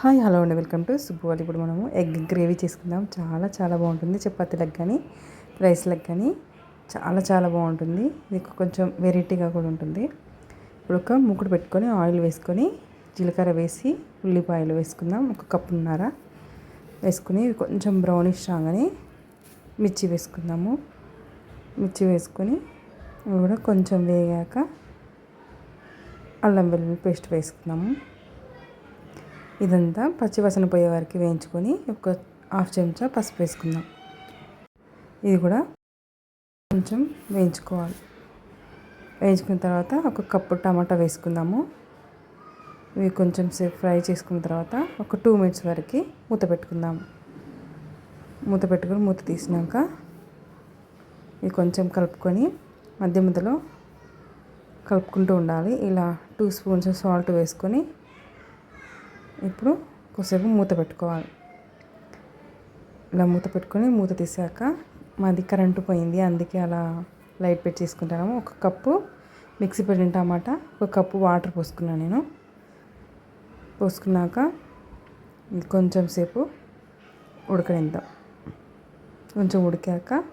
Hi hello అండి. Welcome to వాళ్ళు. ఇప్పుడు మనము ఎగ్ గ్రేవీ చేసుకుందాం. చాలా చాలా బాగుంటుంది. చపాతీలకు కానీ రైస్లకు కానీ చాలా చాలా బాగుంటుంది. ఇది కొంచెం వెరైటీగా కూడా ఉంటుంది. ఇప్పుడు ఒక ముక్కుడు పెట్టుకొని ఆయిల్ వేసుకొని జీలకర్ర వేసి ఉల్లిపాయలు వేసుకుందాం. ఒక కప్పున్నర వేసుకుని కొంచెం బ్రౌనిష్ రాగానే మిర్చి వేసుకుందాము. మిర్చి వేసుకొని కూడా కొంచెం వేగాక అల్లం వెల్లుల్లి పేస్ట్ వేసుకుందాము. ఇదంతా పచ్చివసన పోయే వరకు వేయించుకొని ఒక హాఫ్ చెంచా పసుపు వేసుకుందాం. ఇది కూడా కొంచెం వేయించుకోవాలి. వేయించుకున్న తర్వాత ఒక కప్పు టమాటా వేసుకుందాము. ఇవి కొంచెం సేపు ఫ్రై చేసుకున్న తర్వాత ఒక టూ మినిట్స్ వరకు మూత పెట్టుకుందాము మూత పెట్టుకొని మూత తీసినాక ఇది కొంచెం కలుపుకొని మధ్య మధ్యలో కలుపుకుంటూ ఉండాలి. ఇలా టూ స్పూన్స్ సాల్ట్ వేసుకొని ఇప్పుడు కొద్దిసేపు మూత పెట్టుకోవాలి. ఇలా మూత పెట్టుకొని మూత తీసాక మాది కరెంటు పోయింది. అందుకే అలా లైట్ పెట్టి తీసుకుంటాము ఒక కప్పు మిక్సీ పెట్టిన టమాటా ఒక కప్పు వాటర్ పోసుకున్నాను నేను. పోసుకున్నాక కొంచెం సేపు ఉడకనిద్దాం. కొంచెం ఉడికాక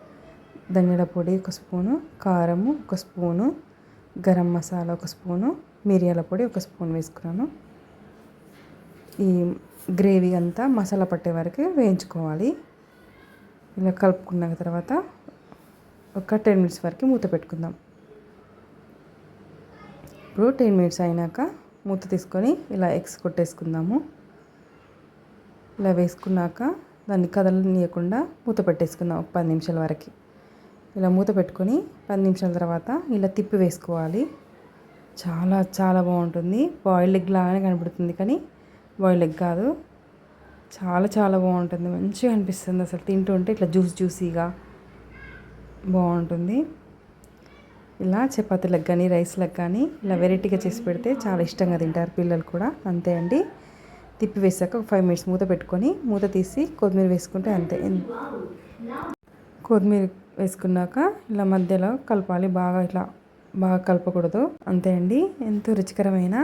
ధనియాల పొడి ఒక స్పూను కారము ఒక స్పూను గరం మసాలా ఒక స్పూను మిరియాల పొడి ఒక స్పూన్ వేసుకున్నాను. ఈ గ్రేవీ అంతా మసాలా పట్టే వరకు వేయించుకోవాలి. ఇలా కలుపుకున్న తర్వాత ఒక టెన్ మినిట్స్ వరకు మూత పెట్టుకుందాం. ఇప్పుడు టెన్ మినిట్స్ అయినాక మూత తీసుకొని ఇలా ఎగ్స్ కొట్టేసుకుందాము. ఇలా వేసుకున్నాక దాన్ని కదలనీయకుండా మూత పెట్టేసుకుందాం ఒక పది నిమిషాల వరకు. ఇలా మూత పెట్టుకొని పది నిమిషాల తర్వాత ఇలా తిప్పి వేసుకోవాలి. చాలా చాలా బాగుంటుంది. బాయిల్డ్ ఎగ్ లాగానే కనబడుతుంది కానీ బాయిల్ కాదు. చాలా చాలా బాగుంటుంది. మంచిగా అనిపిస్తుంది అసలు. తింటుంటే ఇట్లా జ్యూస్ జ్యూసీగా బాగుంటుంది. ఇలా చపాతీలకు కానీ రైస్లకు కానీ ఇలా వెరైటీగా చేసి పెడితే చాలా ఇష్టంగా తింటారు పిల్లలు కూడా. అంతే అండి. తిప్పి వేసాక ఒక ఫైవ్ మినిట్స్ మూత పెట్టుకొని మూత తీసి కొత్తిమీర వేసుకుంటే అంతే. కొత్తిమీర వేసుకున్నాక ఇలా మధ్యలో కలపాలి. బాగా ఇట్లా బాగా కలపకూడదు. అంతే అండి. ఎంతో రుచికరమైన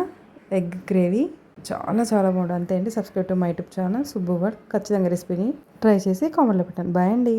ఎగ్ గ్రేవీ. చాలా చాలా బాగుంటుంది అంతే అండి. Subscribe to my YouTube channel Subbu work ఖచ్చితంగా రెసిపీని ట్రై చేసి కామెంట్లో పెట్టండి. బాయ్ అండి.